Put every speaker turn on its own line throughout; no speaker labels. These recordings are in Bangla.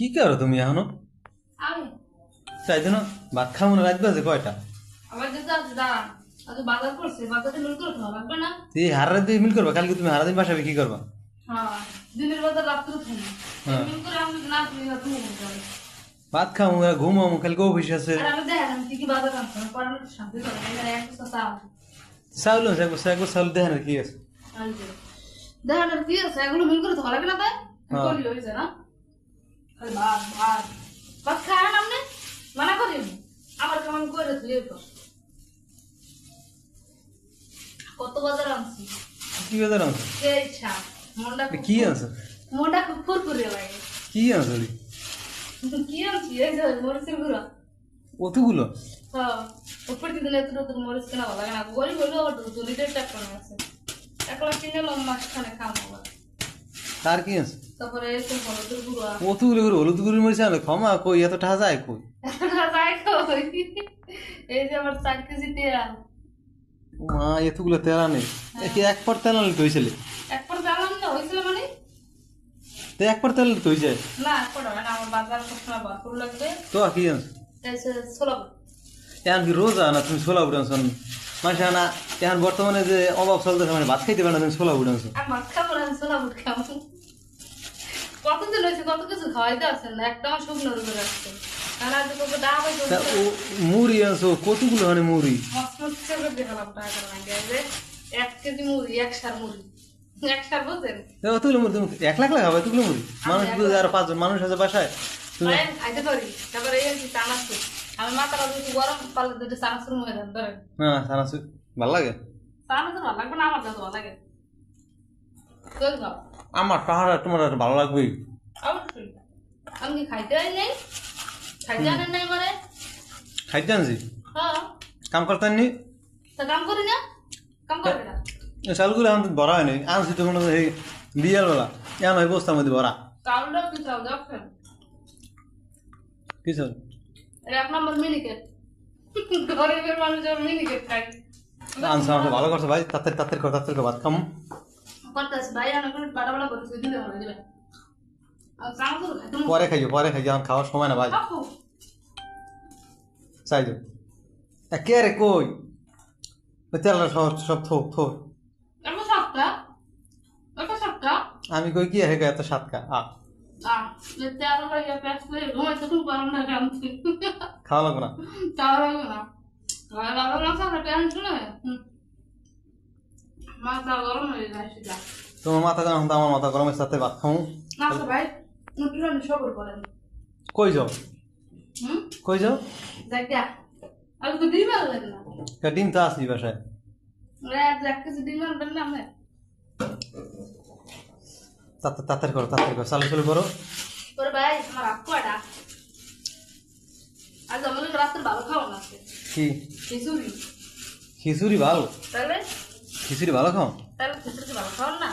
কি করো তুমি এখনও?
আমি।
চাইছো না ভাত খাব না কয়টা?
যেতে আছে দাঁড়ান আজ বাজার করছে বাজারে মিল করে খাওয়া লাগবে না।
তুই হারা দিয়ে মিল করবা? কালকে তুমি হারা দিন বাসাবে কি করবা?
হ্যাঁ দিনের বাজার রাত্রে থাকি
হ্যাঁ।
মিল করে আমি না তুমি না তুমি
ভাত খাব ঘুমাবো কালকে অফিস আছে।
আমি দেখেন কি কি বাজার আনতে হবে শান্তি করে এক বস্তা
চাউল আছে একবার একবার চাউল দেখেন কি আছে।
দেখেন কি আছে এগুলো মিল করে লাগবে না তাই?
হ্যাঁ।
হয়েছে না? আরে ভাত ভাত ভাত খায় না আপনি? মানা করি আমি। আমার কেমন করে তুই কত বাজার আনছি?
কি বাজার আছে
কে ইচ্ছা মনটা
কি আছে
মনটা খুব ফুরফুরে লাগে
কি
আনছি এই যে মরিচের গুঁড়া।
অতগুলো
হ্যাঁ উপর দিন এত নতুন মরিচ কেনা ভালো লাগে না। গরিব হইলেও আবার দু লিটার টাকা আছে। একলা কিনে এলাম মাঝখানে খাব আবার
তার কি আছে?
হলুদের
করে হলুদ গুঁড়ি মরিচ আনলে ক্ষমা কই এত টাকা যায় কই?
তাই এই যে আমার চার কেজি তেল।
মা এতগুলো তেল আনে। একে এক পর তেল আনলে তৈছিল
একবার জ্বালাম না হয়েছিল মানে?
তো এক পর তেল তৈ যায়
না একবার হয় না আমার বাজার সবসময় বাকুর লাগবে।
তো কি
এই
এখন কি রোজা না তুমি ছোলা উঠানছো মানুষ না এখন বর্তমানে যে অভাব চলতেছে মানে ভাত খাইতে পারে না তুমি ছোলা
আর মাছ খাব না ছোলা বুট খাব। কত কিছু খাওয়াইতে শুকনো
মুড়ি আনছো কতগুলো মুড়ি?
এক কেজি মুড়ি এক সার মুড়ি।
অতগুলো মুড়ি তুমি এক লাখ লাখ এতগুলো মুড়ি? মানুষ আর পাঁচজন মানুষ আছে বাসায় তুমি
খাইতে পারি। তারপরে এই চানাচুর। আমি মাথাটা গরম পারলে দুটো চানাচুর মুখে দেন
হ্যাঁ সানাসু ভালো লাগে?
চানাচুর ভালো লাগবে না আমার কাছে ভালো লাগে।
আমার পাহাড় তোমার ভালো লাগবে
অবশ্যই আমি কি খাইতে আই নাই খাইতে আনেন নাই মানে
খাইতে আনছি
হ্যাঁ
কাম করতে নি
তা কাম করি না কাম না
চালগুলো এখন তো ভরা হয়নি আনছি তো মনে এই বেলা বস্তার মধ্যে ভরা
কি চাও দেখছেন
কি চাল
এটা এক নম্বর মিনিকেট গরিবের মানুষ যখন মিনিকেট খাই
ভালো করছে ভাই তাড়াতাড়ি তাড়াতাড়ি কর তাড়াতাড়ি কর ভাত খাম
করতেছে ভাই অনেক করে বাটা বাটা করে দিলে ভালো দেবে আর চানাচুর খাইতে মন-
পরে খাইও পরে খাইও এখন খাওয়ার সময় না ভাই। চাই কে রে কই? সব সব থোক থোক আমি কই কি হে এত সাতকা আ। খাওয়া লাগবে না?
লাগবে না।
তোমার মাথা গরম আমার মাথা গরমের সাথে ভাত
না ভাই।
কই যাও? কই যাও?
ডিম
তো আসি বাসায়। তাড়াতাড়ি করো তাড়াতাড়ি করো। চালু চালু করো।
ভাই আমার আপু আজ আমাদের ভালো খাওয়া না
কি?
খিচুড়ি।
খিচুড়ি ভালো?
তাহলে?
খিচুড়ি ভালো খাও?
তাহলে খিচুড়ি ভালো খাওয়ার না?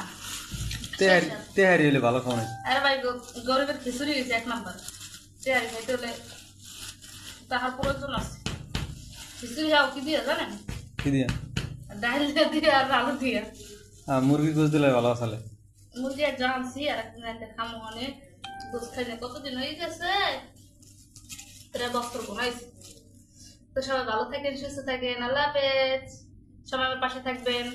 তেহারি তেহারি হলে ভালো খাও না
আরে ভাই গরিবের খিচুড়ি হয়েছে এক নাম্বার। তেহারি খাইতে হলে তাহার প্রয়োজন আছে। খিচুড়ি যাও কি দিয়ে জানেন?
কি দিয়া?
ডাল দিয়ে আর আলু দিয়ে।
আর মুরগি গোস দিলে ভালো আসলে
মুরগি আর জানছি আর একদিন রাতে খামো অনেক গোস খাই না কতদিন হয়ে গেছে? প্রায় বছর ঘুমাইছি তো সবাই ভালো থাকেন সুস্থ থাকেন আল্লাহ হাফেজ। সবাই আমার পাশে থাকবেন।